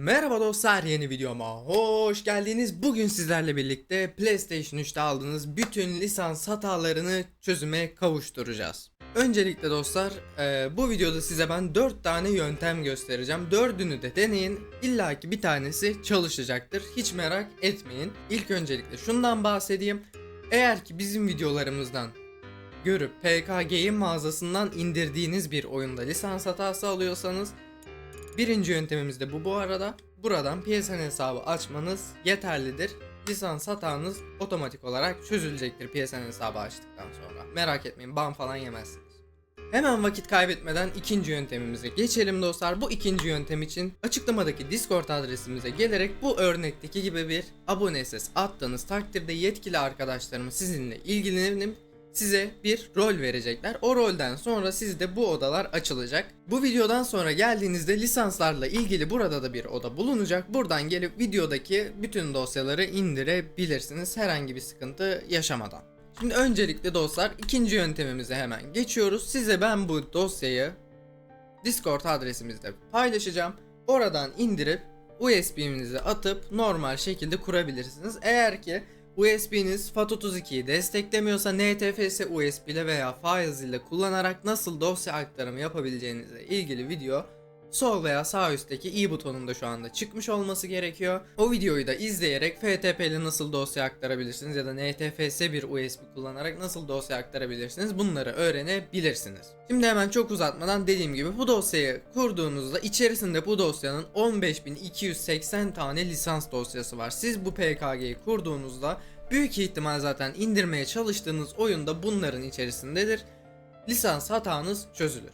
Merhaba dostlar yeni videoma hoş geldiniz. Bugün sizlerle birlikte PlayStation 3'te aldığınız bütün lisans hatalarını çözüme kavuşturacağız. Öncelikle dostlar e, bu videoda size ben 4 tane yöntem göstereceğim. Dördünü de deneyin. İlla ki bir tanesi çalışacaktır. Hiç merak etmeyin. İlk öncelikle şundan bahsedeyim. Eğer ki bizim videolarımızdan görüp PK Game mağazasından indirdiğiniz bir oyunda lisans hatası alıyorsanız Birinci yöntemimiz de bu bu arada. Buradan PSN hesabı açmanız yeterlidir. Lisans hatanız otomatik olarak çözülecektir PSN hesabı açtıktan sonra. Merak etmeyin ban falan yemezsiniz. Hemen vakit kaybetmeden ikinci yöntemimize geçelim dostlar. Bu ikinci yöntem için açıklamadaki Discord adresimize gelerek bu örnekteki gibi bir abone ses attığınız takdirde yetkili arkadaşlarımız sizinle ilgilenip size bir rol verecekler. O rolden sonra sizde bu odalar açılacak. Bu videodan sonra geldiğinizde lisanslarla ilgili burada da bir oda bulunacak. Buradan gelip videodaki bütün dosyaları indirebilirsiniz herhangi bir sıkıntı yaşamadan. Şimdi öncelikle dostlar ikinci yöntemimize hemen geçiyoruz. Size ben bu dosyayı Discord adresimizde paylaşacağım. Oradan indirip USB'nizi atıp normal şekilde kurabilirsiniz. Eğer ki USB'niz FAT32'yi desteklemiyorsa NTFS USB ile veya Files ile kullanarak nasıl dosya aktarımı yapabileceğinizle ilgili video sol veya sağ üstteki i butonunda şu anda çıkmış olması gerekiyor. O videoyu da izleyerek FTP ile nasıl dosya aktarabilirsiniz ya da NTFS bir USB kullanarak nasıl dosya aktarabilirsiniz bunları öğrenebilirsiniz. Şimdi hemen çok uzatmadan dediğim gibi bu dosyayı kurduğunuzda içerisinde bu dosyanın 15280 tane lisans dosyası var. Siz bu PKG'yi kurduğunuzda büyük ihtimal zaten indirmeye çalıştığınız oyunda bunların içerisindedir. Lisans hatanız çözülür.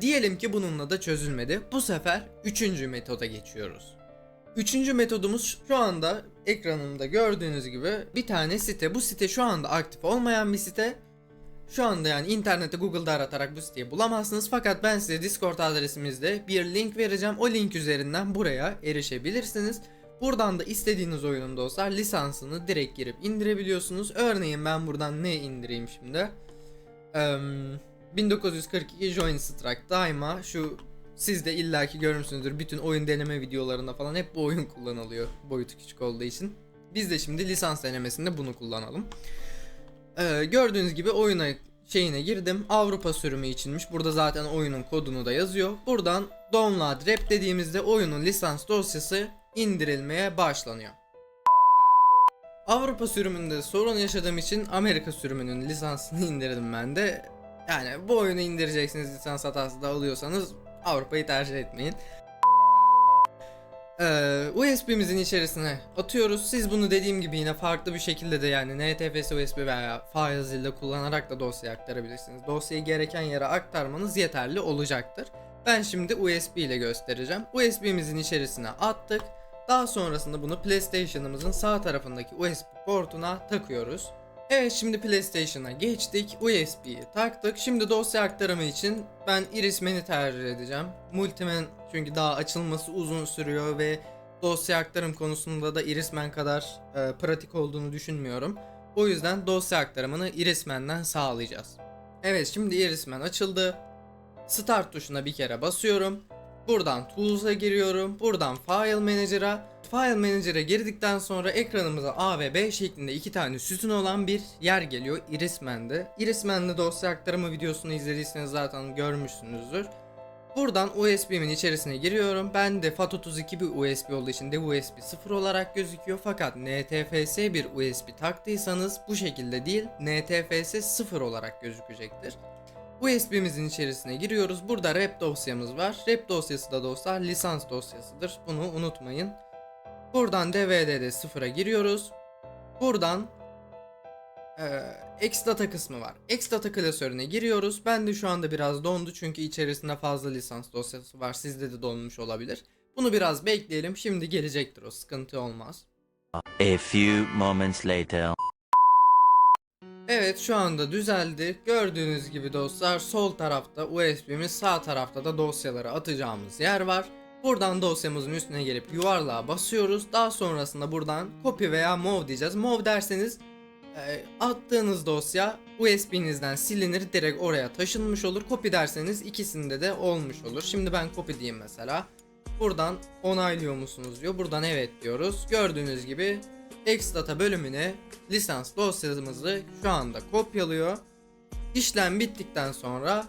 Diyelim ki bununla da çözülmedi. Bu sefer üçüncü metoda geçiyoruz. Üçüncü metodumuz şu anda ekranımda gördüğünüz gibi bir tane site. Bu site şu anda aktif olmayan bir site. Şu anda yani internette Google'da aratarak bu siteyi bulamazsınız. Fakat ben size Discord adresimizde bir link vereceğim. O link üzerinden buraya erişebilirsiniz. Buradan da istediğiniz oyunun dostlar lisansını direkt girip indirebiliyorsunuz. Örneğin ben buradan ne indireyim şimdi? Eee... 1942 Join Strike daima şu siz de illaki görmüşsünüzdür bütün oyun deneme videolarında falan hep bu oyun kullanılıyor boyutu küçük olduğu için. Biz de şimdi lisans denemesinde bunu kullanalım. Ee, gördüğünüz gibi oyuna şeyine girdim. Avrupa sürümü içinmiş. Burada zaten oyunun kodunu da yazıyor. Buradan download rep dediğimizde oyunun lisans dosyası indirilmeye başlanıyor. Avrupa sürümünde sorun yaşadığım için Amerika sürümünün lisansını indirdim ben de. Yani bu oyunu indireceksiniz lisans hatası da alıyorsanız Avrupa'yı tercih etmeyin. Ee, USB'mizin içerisine atıyoruz. Siz bunu dediğim gibi yine farklı bir şekilde de yani NTFS USB veya Files ile kullanarak da dosya aktarabilirsiniz. Dosyayı gereken yere aktarmanız yeterli olacaktır. Ben şimdi USB ile göstereceğim. USB'mizin içerisine attık. Daha sonrasında bunu PlayStation'ımızın sağ tarafındaki USB portuna takıyoruz. Evet şimdi PlayStation'a geçtik. USB'yi taktık. Şimdi dosya aktarımı için ben Irisman'i tercih edeceğim. Multiman çünkü daha açılması uzun sürüyor ve dosya aktarım konusunda da Irisman kadar e, pratik olduğunu düşünmüyorum. O yüzden dosya aktarımını Irisman'den sağlayacağız. Evet şimdi Irisman açıldı. Start tuşuna bir kere basıyorum. Buradan Tools'a giriyorum. Buradan File Manager'a. File Manager'a girdikten sonra ekranımıza A ve B şeklinde iki tane sütun olan bir yer geliyor Irisman'de. Irisman'de dosya aktarımı videosunu izlediyseniz zaten görmüşsünüzdür. Buradan USB'min içerisine giriyorum. Ben de FAT32 bir USB olduğu için de USB 0 olarak gözüküyor. Fakat NTFS bir USB taktıysanız bu şekilde değil NTFS 0 olarak gözükecektir. USB'mizin içerisine giriyoruz. Burada rep dosyamız var. Rep dosyası da dostlar lisans dosyasıdır. Bunu unutmayın. Buradan DVD'de sıfıra giriyoruz. Buradan e, X data kısmı var. X data klasörüne giriyoruz. Ben de şu anda biraz dondu çünkü içerisinde fazla lisans dosyası var. Sizde de donmuş olabilir. Bunu biraz bekleyelim. Şimdi gelecektir o sıkıntı olmaz. A few moments later. Evet şu anda düzeldi. Gördüğünüz gibi dostlar sol tarafta USB'miz sağ tarafta da dosyaları atacağımız yer var. Buradan dosyamızın üstüne gelip yuvarlığa basıyoruz. Daha sonrasında buradan copy veya move diyeceğiz. Move derseniz e, attığınız dosya USB'nizden silinir direkt oraya taşınmış olur. Copy derseniz ikisinde de olmuş olur. Şimdi ben copy diyeyim mesela. Buradan onaylıyor musunuz diyor. Buradan evet diyoruz. Gördüğünüz gibi Xdata bölümüne lisans dosyamızı şu anda kopyalıyor. İşlem bittikten sonra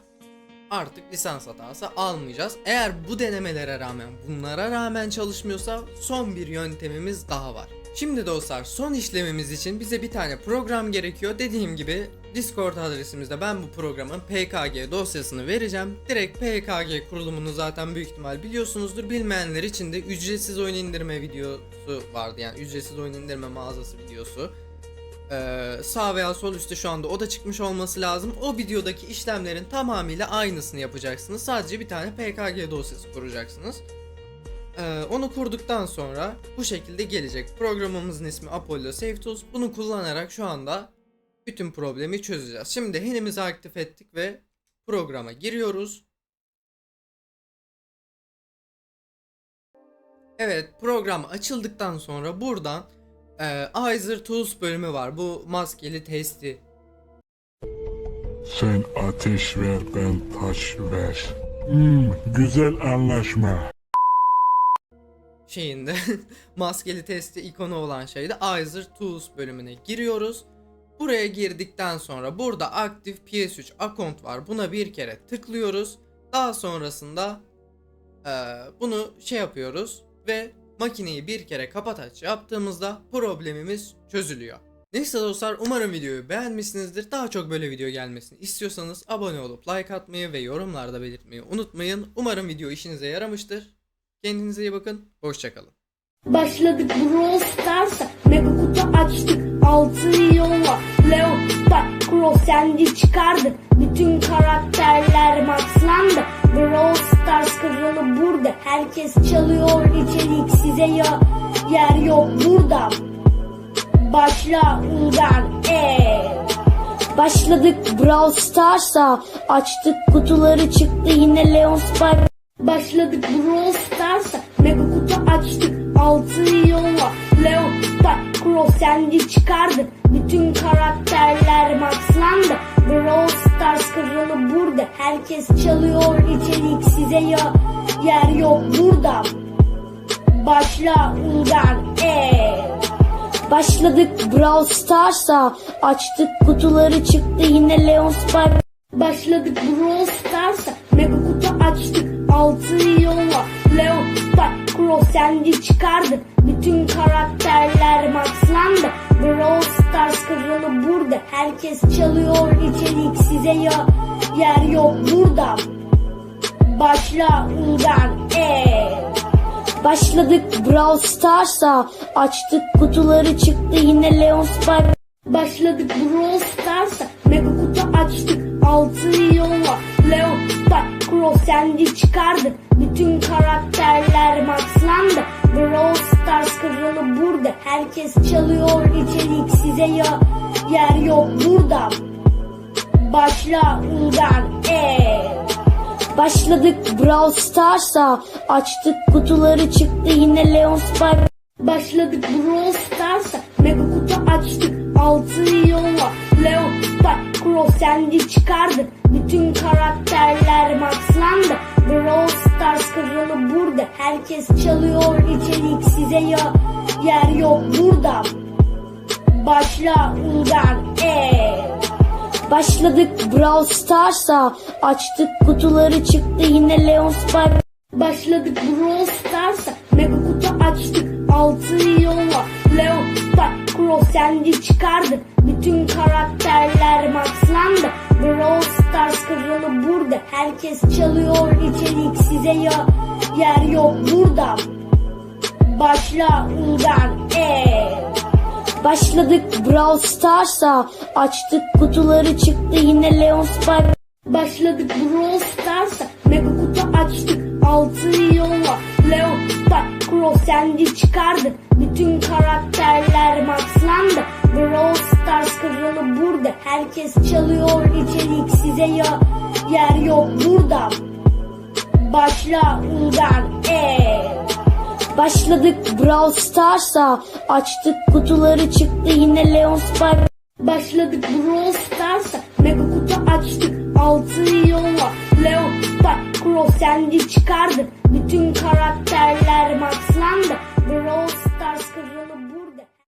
artık lisans hatası almayacağız. Eğer bu denemelere rağmen bunlara rağmen çalışmıyorsa son bir yöntemimiz daha var. Şimdi dostlar son işlemimiz için bize bir tane program gerekiyor. Dediğim gibi Discord adresimizde ben bu programın PKG dosyasını vereceğim. Direkt PKG kurulumunu zaten büyük ihtimal biliyorsunuzdur. Bilmeyenler için de ücretsiz oyun indirme videosu vardı. Yani ücretsiz oyun indirme mağazası videosu. Ee, sağ veya sol üstte şu anda o da çıkmış olması lazım. O videodaki işlemlerin tamamıyla aynısını yapacaksınız. Sadece bir tane PKG dosyası kuracaksınız. Ee, onu kurduktan sonra bu şekilde gelecek. Programımızın ismi Apollo Save Tools. Bunu kullanarak şu anda bütün problemi çözeceğiz. Şimdi henimizi aktif ettik ve programa giriyoruz. Evet program açıldıktan sonra buradan e, Aizer Tools bölümü var. Bu maskeli testi Sen ateş ver ben taş ver. Hmm, güzel anlaşma. Şeyinde maskeli testi ikonu olan şeyde Aizer Tools bölümüne giriyoruz. Buraya girdikten sonra burada aktif PS3 account var. Buna bir kere tıklıyoruz. Daha sonrasında eee, bunu şey yapıyoruz ve makineyi bir kere kapat aç yaptığımızda problemimiz çözülüyor. Neyse dostlar umarım videoyu beğenmişsinizdir. Daha çok böyle video gelmesini istiyorsanız abone olup like atmayı ve yorumlarda belirtmeyi unutmayın. Umarım video işinize yaramıştır. Kendinize iyi bakın. Hoşçakalın. Başladık Brawl Stars'a. Mega kutu açtık. Altın yolla Leon, Spike, Crow, Sandy çıkardık Bütün karakterler maxlandı Brawl Stars kralı burada. Herkes çalıyor. İçerik size ya Yer yok burada. Başla ulan eee Başladık Brawl Stars'a. Açtık kutuları çıktı. Yine Leon Spike Başladık Brawl Stars'a. Mega kutu açtık. Altın yolla Leon, Spike, Crow, Sandy çıkardık. Bütün karakterler maxlandı Brawl Stars kralı burada. Herkes çalıyor. İçerik size ya Yer yok. Burada. Başla ulan eee Başladık Brawl Stars'a. Açtık kutuları çıktı. Yine Leon Spike Başladık Brawl Stars'a. Mega kutu açtık altın yolla. Leon, Spike, Crow, Sandy çıkardık Bütün karakterler maxlandı Brawl Stars kralı burada. Herkes çalıyor içerik size ya Yer yok burada. Başla ulan eee. Başladık Brawl Stars'a. Açtık kutuları çıktı yine Leon Spike Başladık Brawl Stars'a. Mega kutu açtık altın yolla. Leon, Crow, Sandy çıkardık Bütün karakterler maxlandı Brawl Stars kralı burada Herkes çalıyor içerik size ya Yer yok burada. Başla ulan eee Başladık Brawl Stars'a. Açtık kutuları çıktı yine Leon Spike. Başladık Brawl Stars'a. Mega kutu açtık altın yolla Leon, Spike, Crow, Sandy çıkardık Bütün karakterler maxlandı Brawl Stars kralı burada. Herkes çalıyor içerik size ya Yer yok burada. Başla ulan eee Başladık Brawl Stars'a. Açtık kutuları çıktı yine Leon Spike Başladık Brawl Stars'a. Mega kutu açtık altın yolla. Leon, Spike, Crow, Sandy çıkardık Bütün karakterler maxlandı Herkes çalıyor içerik size ya Yer yok. Burada Başla ulan eee Başladık Brawl Stars'a Açtık kutuları çıktı yine Leon Spike Başladık Brawl Stars'a Mega kutu açtık altın yolla Leon, Spike, Crow, Sandy çıkardık Bütün karakterler Herkes çalıyor içerik size ya Yer yok burada Başla ulan eee Başladık Brawl Stars'a Açtık kutuları çıktı yine Leon Spike Başladık Brawl Stars'a Mega kutu açtık altın yolla Leon, Spike, Crow, Sandy çıkardık Bütün karakterler maxlandı. Brawl Stars.